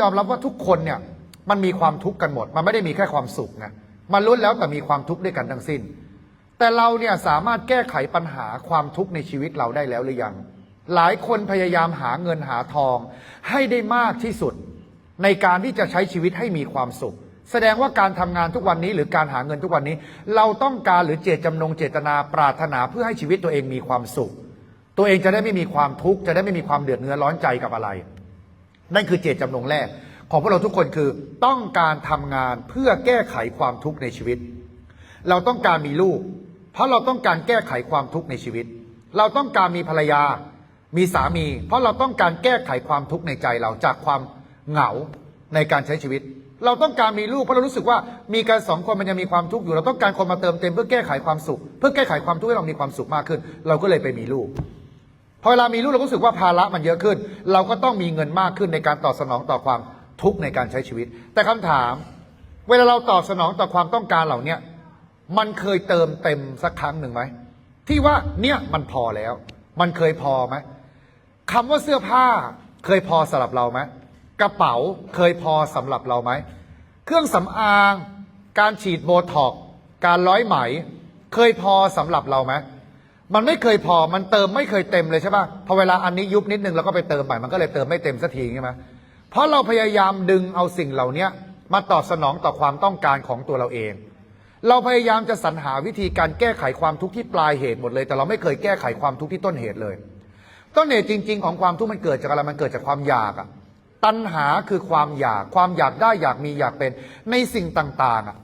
ยอมรับว่าทุกคนเนี่ยมันมีความทุกข์กันหมด มันไม่ได้มีแค่ความสุขนะมันล้วนแล้วแต่มีความทุกข์ด้วยกันทั้งสิ้น แต่เราเนี่ยสามารถแก้ไขปัญหาความทุกข์ในชีวิตเราได้แล้วหรือยัง หลายคนพยายามหาเงินหาทอง ให้ได้มากที่สุด ในการที่จะใช้ชีวิตให้มีความสุข แสดงว่าการทำงานทุกวันนี้หรือการหาเงินทุกวันนี้ เราต้องการหรือเจตจำนงเจตนาปรารถนาเพื่อให้ชีวิตตัวเองมีความสุข ตัวเองจะได้ไม่มีความทุกข์จะได้ไม่มีความเดือดเนื้อร้อนใจกับอะไร นั่นคือเจตจำนงแรก ของพวกเราทุกคนคือต้องการทำงานเพื่อแก้ไขความทุกข์ในชีวิต เราต้องการมีลูก เพราะเราต้องการแก้ไขความทุกข์ในชีวิต เราต้องการมีภรรยา มีสามี เพราะเราต้องการแก้ไขความทุกข์ในใจเราจากความเหงาในการใช้ชีวิต เราต้องการมีลูกเพราะเรารู้สึกว่ามีกันสองคนมันยังมีความทุกข์อยู่ เราต้องการคนมาเติมเต็มเพื่อแก้ไขความสุข เพื่อแก้ไขความทุกข์ให้เรามีความสุขมากขึ้น เราก็เลยไปมีลูก อเวลามีลูกเราก็รู้สึกว่าภาระมันเยอะขึ้น เราก็ต้องมีเงินมากขึ้นในการตอบสนองต่อความทุกข์ในการใช้ชีวิต แต่คำถาม เวลาเราตอบสนองต่อความต้องการเหล่าเนี้ยมันเคยเติมเต็มสักครั้งหนึ่งไหมที่ว่าเนี่ยมันพอแล้ว มันเคยพอไหมคำว่าเสื้อผ้าเคยพอสำหรับเราไหมกระเป๋าเคยพอสำหรับเราไหมเครื่องสำอาง การฉีดโบท็อกการร้อยไหม เคยพอสำหรับเราไหม มันไม่เคยพอ มันเติมไม่เคยเต็มเลยใช่ป่ะ พอเวลาอันนี้ยุบนิดนึงเราก็ไปเติมใหม่ มันก็เลยเติมไม่เต็มสักทีใช่ไหมเพราะเราพยายามดึงเอาสิ่งเหล่านี้มาตอบสนองต่อความต้องการของตัวเราเอง เราพยายามจะสรรหาวิธีการแก้ไขความทุกข์ที่ปลายเหตุหมดเลย แต่เราไม่เคยแก้ไขความทุกข์ที่ต้นเหตุเลย ต้นเหตุจริง ๆ ของความทุกข์มันเกิดจากอะไร มันเกิดจากความอยากอะตัณหาคือความอยาก ความอยากได้อยากมีอยากเป็นในสิ่งต่าง ๆอะ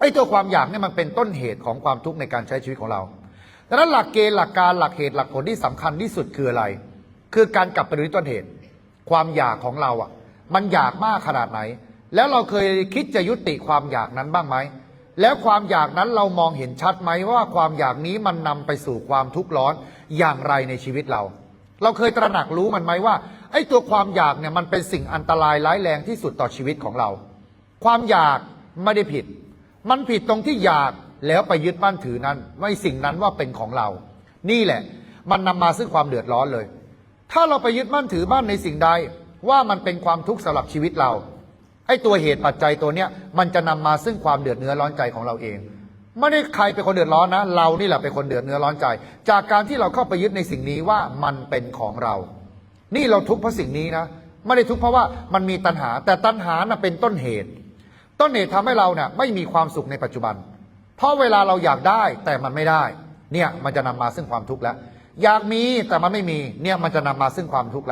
ไอ้ตัวความอยากเนี่ยมันเป็นต้นเหตุของความทุกข์ในการใช้ชีวิตของเรา ดังนั้นหลักเกณฑ์หลักการหลักเหตุหลักผลที่สำคัญที่สุดคืออะไร คือการกลับไปดูที่ต้นเหตุ ความอยากของเราอะ มันอยากมากขนาดไหน แล้วเราเคยคิดจะยุติความอยากนั้นบ้างไหม แล้วความอยากนั้นเรามองเห็นชัดไหมว่าความอยากนี้มันนำไปสู่ความทุกข์ร้อนอย่างไรในชีวิตเรา เราเคยตระหนักรู้มันไหมว่าไอ้ตัวความอยากเนี่ยมันเป็นสิ่งอันตรายร้ายแรงที่สุดต่อชีวิตของเรา ความอยากไม่ได้ผิด มันผิดตรงที่อยาก แล้วไปยึดมั่นถือนั้นไม่สิ่งนั้นว่าเป็นของเรา นี่แหละ มันนำมาซึ่งความเดือดร้อนเลย ถ้าเราไปยึดมั่นถือมั่นในสิ่งใด ว่ามันเป็นความทุกข์สำหรับชีวิตเราไอ้ตัวเหตุปัจจัยตัวเนี้ยมันจะนำมาซึ่งความเดือดเนื้อร้อนใจของเราเองไม่ได้ใครเป็นคนเดือดร้อนนะ เรานี่แหละเป็นคนเดือดเนื้อร้อนใจ จากการที่เราเข้าไปยึดในสิ่งนี้ว่ามันเป็นของเรา นี่เราทุกข์เพราะสิ่งนี้นะไม่ได้ทุกข์เพราะว่ามันมีตัณหา แต่ตัณหาน่ะเป็นต้นเหตุ ต้นเหตุทำให้เราเนี่ยไม่มีความสุขในปัจจุบัน เพราะเวลาเราอยากได้แต่มันไม่ได้ เนี่ยมันจะนำมาซึ่งความทุกข์แล้ว อยากมีแต่มันไม่มี เนี่ยมันจะนำมาซึ่งความทุกข์แล้ว